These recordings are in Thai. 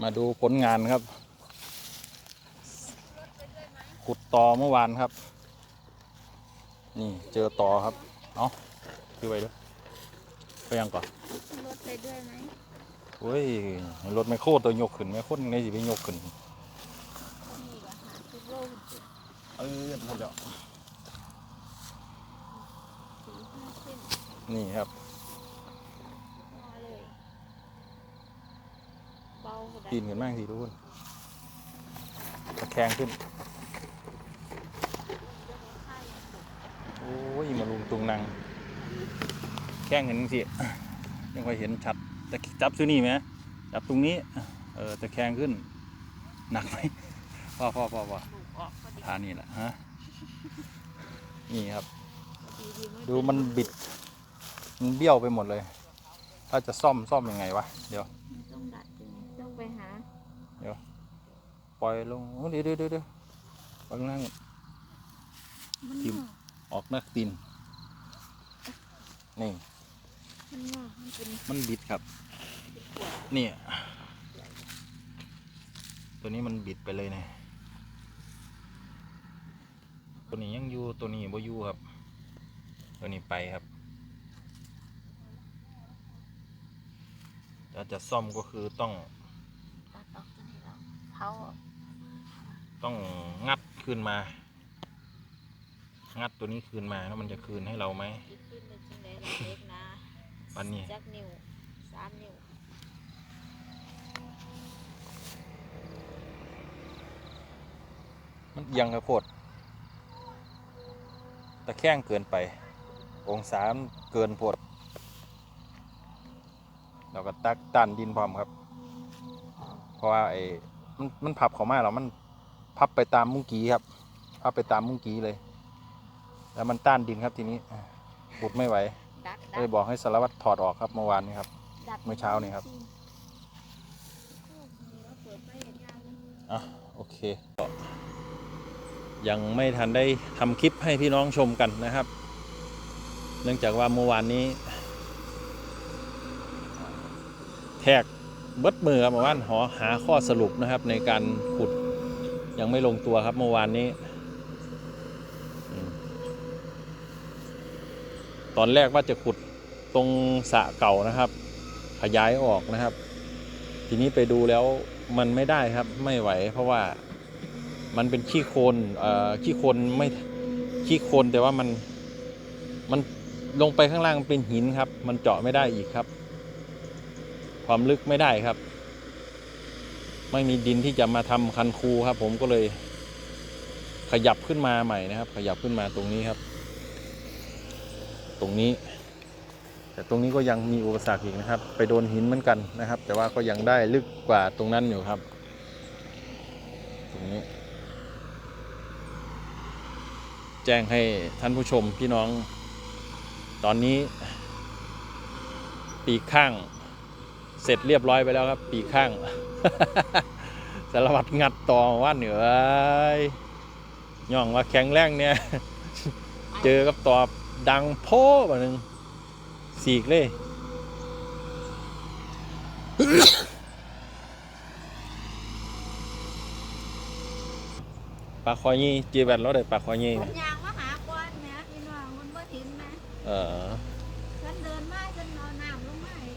มาดูผลงานครับ ขุดต่อเมื่อวานครับ นี่เจอต่อครับ เอาคือไปด้วยไปยังก่อนรถไปด้วยไหมเฮ้ยรถไม่โครตัวยกขึ้นไม่โคตรในสิไปยกขึ้นนี่ก็หาทุกโลกเออหมดแล้วสี่ห้าเส้นนี่ครับ มาเลย เบาก็ได้ปีนขึ้นมากสิทุกคนตะแคงขึ้น โอ้ยมาลุงตุงนัง แข้งเห็นสิยังค่อยเห็นชัดแต่จับซูนี่ไหมจับตรงนี้ เออตะแคงขึ้น หนักไหมพ่อพ่อพ่อพ่อทานี่แหละฮะ นี่ครับ ดูมันบิด มันเบี้ยวไปหมดเลย ถ้าจะซ่อมซ่อมยังไงวะ เดี๋ยว มันต้องดัดจริงต้องไปหาปล่อยลงโอ้เดี๋ยวเดี๋ยวเดี๋ยวเดี๋ยวปล่อยข้างล่างมันทิ่มงอกออกนักดินนี่ มันงอกมันเป็นมันบิดครับเป็นขวดเนี่ย ตัวนี้มันบิดไปเลยนะ ตัวนี้ยังอยู่ตัวนี้บ่อยู่ครับ ตัวนี้ไปครับถ้าจะซ่อมก็คือต้อง ตัดออกตัวนี้แล้ว เผาออกต้องงัดขึ้นมา งัดตัวนี้คืนมาแล้วมันจะคืนให้เราไหมที่ขึ้นเป็นจังไดล่ะเล็กนะปันนี้จักนิ้วสามนิ้วมันเอียังกระโพดตะแคงเกินไป องศามันเกินโพดเราก็ตักตันดินพร้อมครับ เพราะว่าไอ้ มันมันพับเขามาแล้วมันพับไปตามมุ้งกีครับพับไปตามมุ้งกีเลย แล้วมันต้านดินครับทีนี้ขุดไม่ไหวดัดก็เลยบอกให้สารวัตรถอดออกครับเมื่อวานนี้ครับดัดเมื่อเช้านี่ครับแล้วเปิดไฟเห็นยาวเลยอะโอเคก็ยังไม่ทันได้ทำคลิปให้พี่น้องชมกันนะครับ เนื่องจากว่าเมื่อวานนี้ แทก เบิดมือครับเมื่อวานหอหาข้อสรุปนะครับ ในการขุดยังไม่ลงตัวครับเมื่อวานนี้ ตอนแรกว่าจะขุดตรงสะเก่านะครับ ขยายออกนะครับ ทีนี้ไปดูแล้วมันไม่ได้ครับไม่ไหว เพราะว่ามันเป็นขี้โคลนอ่อขี้โคลนไม่ขี้โคลนแต่ว่ามันมันลงไปข้างล่างเป็นหินครับ มันเจาะไม่ได้อีกครับ ความลึกไม่ได้ครับ ไม่มีดินที่จะมาทำคันคูครับ ผมก็เลยขยับขึ้นมาใหม่นะครับ ขยับขึ้นมาตรงนี้ครับ ตรงนี้ แต่ตรงนี้ก็ยังมีอุปสรรคอีกนะครับ ไปโดนหินเหมือนกันนะครับ แต่ว่าก็ยังได้ลึกกว่าตรงนั้นอยู่ครับ ตรงนี้ แจ้งให้ท่านผู้ชมพี่น้อง ตอนนี้ ปีกข้าง เสร็จเรียบร้อยไปแล้วครับ ปีกข้าง สารวัตรงัดต่อว่าเหนือย่องว่าแข็งแรงเนี่ย เจอกับตอบดังโพ่บหนึ่งสีกเลยปลาคอยยี่จีแบนแล้วได้ปลาคอยยี่มันยางมาหาก้อนแหม่พี่น้องมันบ่เห็นแหมเออ ฉันเดินมาฉันเอาน้ำลงมาให้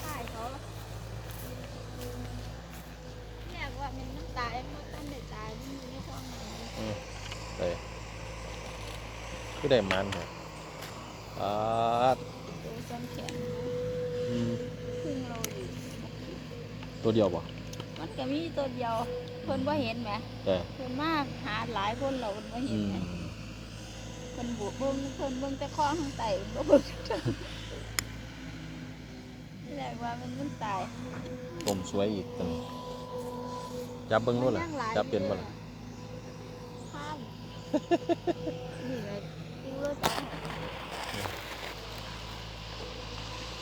ใช่เขาเรียกว่ามันมันตายมันตั้งแต่ตายมันอยู่ในท้องมัน ได้ ก็ได้มันครับอ่าตัวซ้ำแขนนะอืมครึ่งโลอยู่ตัวเดียวบ่มันก็มีตัวเดียวเพิ่นว่าเห็นไหมแต่เพิ่นมากหาหลายคนเราเพิ่นว่าเห็อืนมไหมเพิ่นบุกเบิ่งเพิ่นเบิ่งแต่ข้อข้างใต้บ่เบิ่งเรียกว่ามันมันตายผมสวยอีกตัวนี้จับเบิ้งนู่นล่ะ มันยังหลายจับเป็นบ่ล่ะ ข้ามนี่ไงติว เลยจับ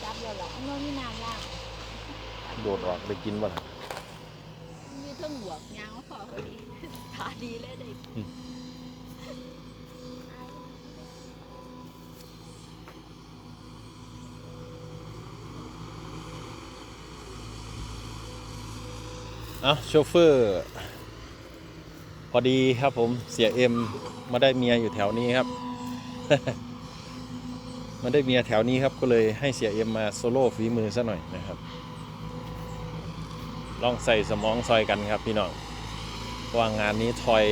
จับแล้วล่ะมันมีน้ำล่างโดดออกไปกินบ่ล่ะมีเครื่องบวกยางมาพอพอดีตาดีเลยเด็กอืมเอ้าโชเฟอร์ พอดีครับผมเสียเอ็มมาได้เมียอยู่แถวนี้ครับ มาได้เมียแถวนี้ครับก็เลยให้เสียเอ็มมาโซโล่ฝีมือซะหน่อยนะครับ ลองใส่สมองซอยกันครับพี่น้องว่างานนี้ทอย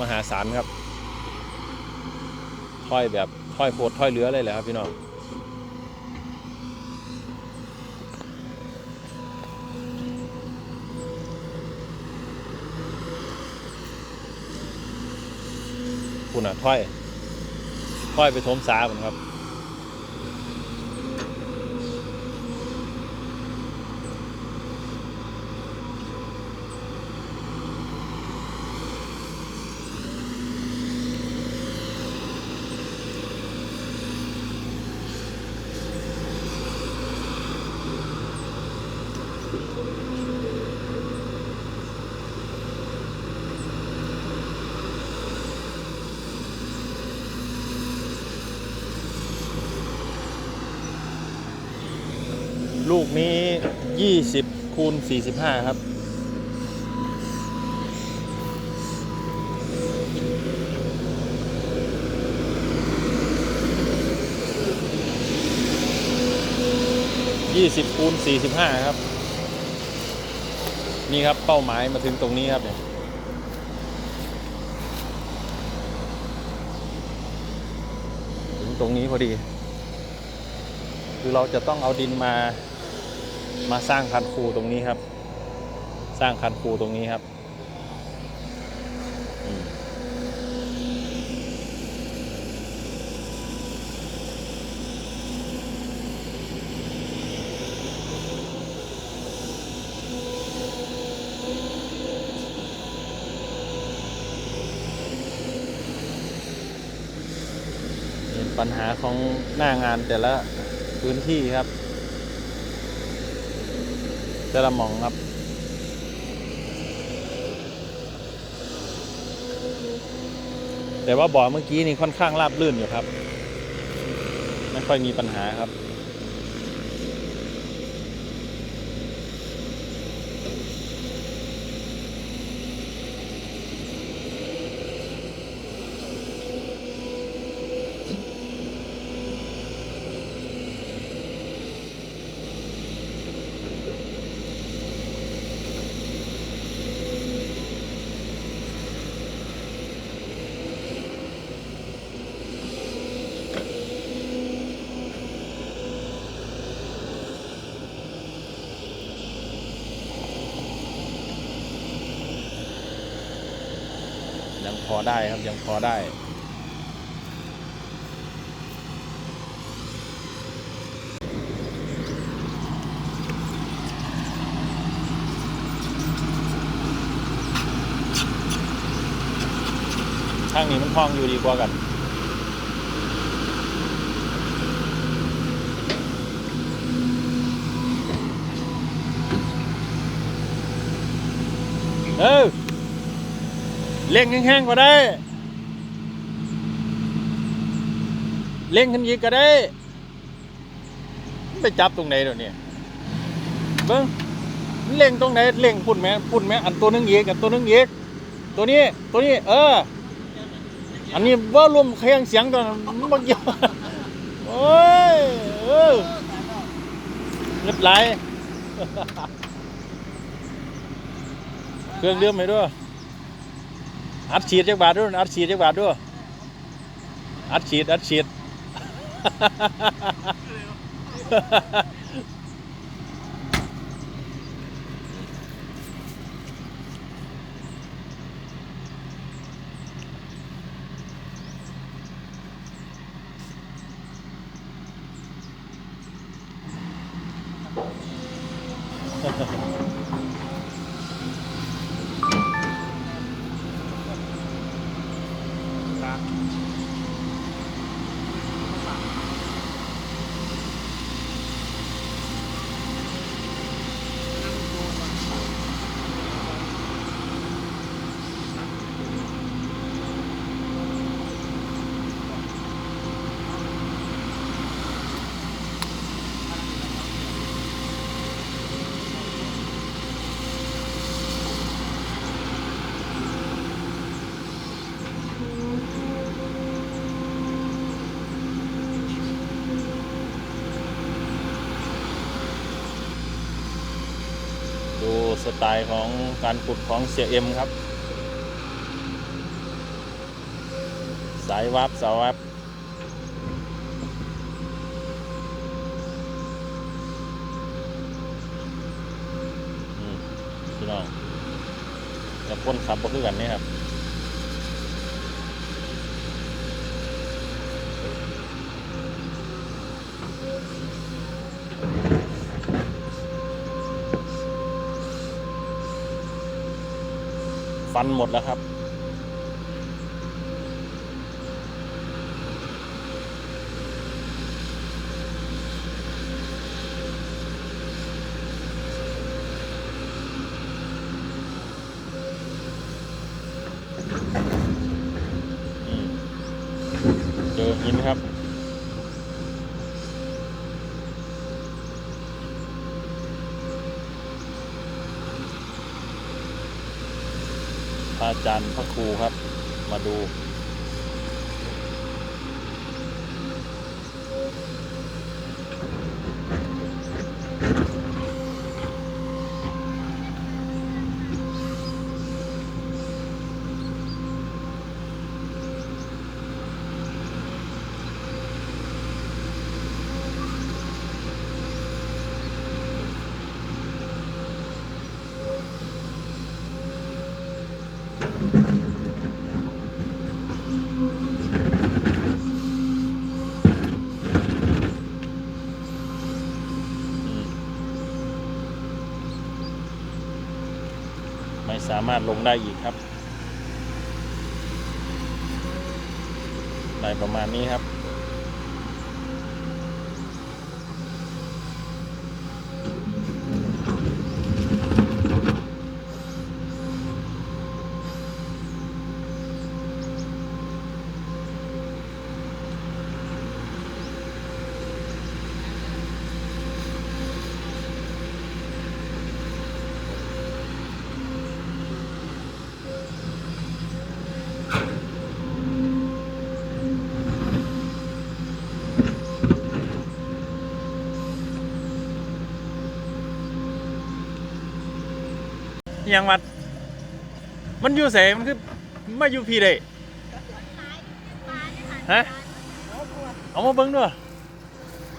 มหาศาลครับทอยแบบทอยโพดทอยเหลือเลยแหละครับพี่น้องคุณอะถ้อย ค่อยไปทมสาผมครับ ลูกนี้ 20คูณ45 ครับ 20คูณ45 ครับ นี่ครับเป้าหมายมาถึงตรงนี้ครับเนี่ยถึงตรงนี้พอดี คือเราจะต้องเอาดินมา มาสร้างคันคูตรงนี้ครับ สร้างคันคูตรงนี้ครับเป็นปัญหาของหน้างานแต่ละพื้นที่ครับ จะละหมองครับ แต่ว่าบ่อเมื่อกี้นี่ค่อนข้างราบรื่นอยู่ครับ ไม่ค่อยมีปัญหาครับ อได้ครับยังพอได้ ข้างนี้มันคล้องอยู่ดีกว่ากันเออ เล่งแห้งๆก็ได้เล่งขึ้นอีกก็ได้ ไปจับตรงไหนเดี๋ยวนี้เบิ้งเล่งตรงไหนเล่งพุ่นแม่พุ่นแม่อันตัวหนึงอีกอันตัวหนึงอีกตัวนี้ ตัวนี้ เออ อันนี้ว่ารวมเครื่องเสียงตันมันบ่เกี่ยวโอ้ยเออเงียบไหลเครื่องเลื่อมไหมด้วย อัดฉีดจักบาทด้วยอัดฉีดจักบาทด้วยอัดฉีดอัดฉีด เดูส ไตล์ของการขุดของเสียเอ็มครับ สายวับสายวับอืมพี่น้องกับคนขับก็คือกันนี่ครับ ฟันหมดแล้วครับ อืมเจอหินครับ พระอาจารย์พระครูครับ มาดู สามารถลงได้อีกครับได้ประมาณนี้ครับ ยังวัด มันอยู่เสมันคือมาอยู่พี่ได้ฮะเอามาเบิ้งด้วย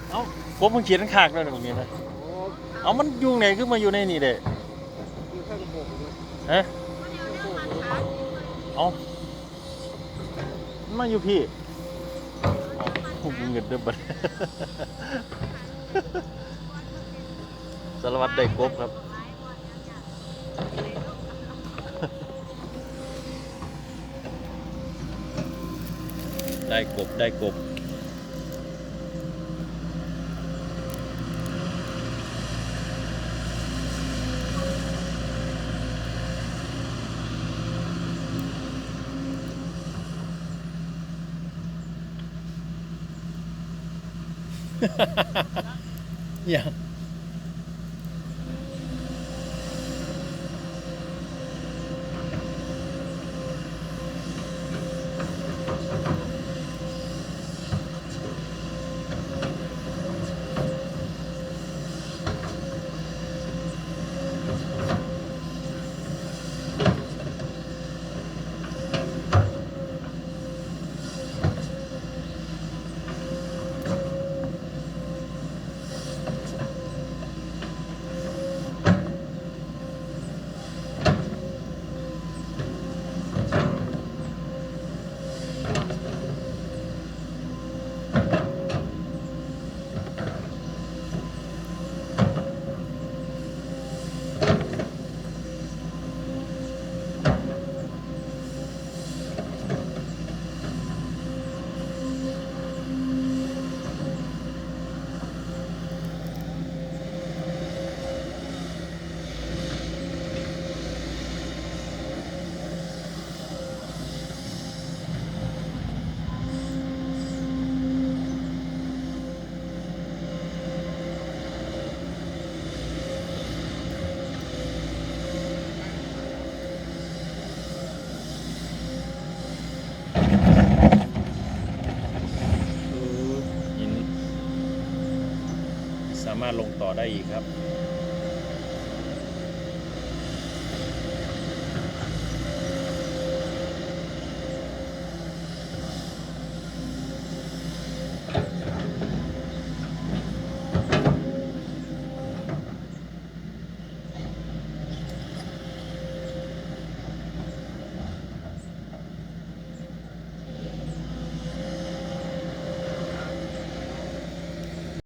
เอากบมันเขียนขากด้วยนะตรงนี้นะเอามันอยู่ไหนคือมาอยู่ในนี่เด้อยู่ข้างบกเลยฮะเอามันมาอยู่พี่ผมเงินเด้อบัดสารวัตรได้กบครับ ได้กบอย่างหิน สามารถลงต่อได้อีกครับ